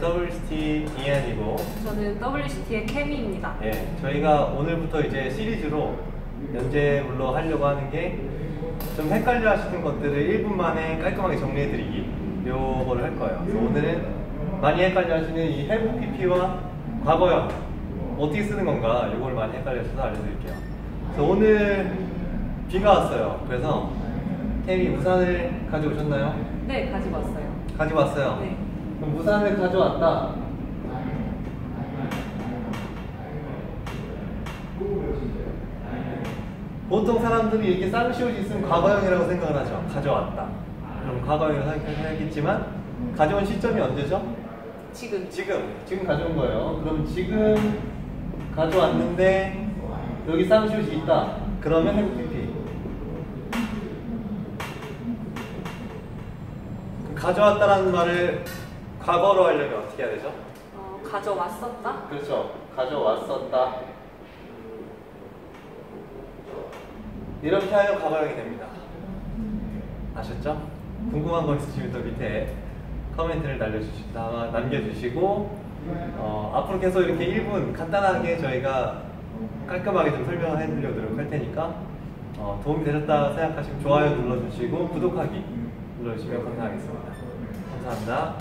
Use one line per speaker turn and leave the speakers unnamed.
WCT 이안이고
저는 WCT의 케미입니다.
예, 저희가 오늘부터 이제 시리즈로 연재물로 하려고 하는 게 좀 헷갈려 하시는 것들을 1분 만에 깔끔하게 정리해드리기 요거를 할 거예요. 그래서 오늘은 많이 헷갈려 하시는 이 have PP와 과거형 어떻게 쓰는 건가 요걸 많이 헷갈려 하셔서 알려드릴게요. 그래서 오늘 비가 왔어요. 그래서 태미 우산을 가져오셨나요?
네, 가지고 왔어요.
가지고 왔어요.
네.
그럼 우산을 가져왔다. 보통 사람들이 이렇게 쌍시옷이 있으면 과거형이라고 생각을 하죠. 가져왔다. 그럼 과거형이라고 생각했겠지만 가져온 시점이 언제죠?
지금
지금. 지금 가져온 거예요. 그럼 지금 가져왔는데 여기 쌍시옷이 있다. 그러면 have PP. 가져왔다라는 말을 과거로 하려면 어떻게 해야 되죠?
어, 가져왔었다.
그렇죠. 가져왔었다. 이렇게 하여 과거형이 됩니다. 아셨죠? 궁금한 거 있으시면 또 밑에 커멘트를 날려주시, 나- 남겨주시고 어, 앞으로 계속 이렇게 1분 간단하게 저희가 깔끔하게 좀 설명을 해드리도록 할 테니까 어, 도움이 되셨다 생각하시면 좋아요 눌러주시고 구독하기 눌러주시면 감사하겠습니다. 감사합니다.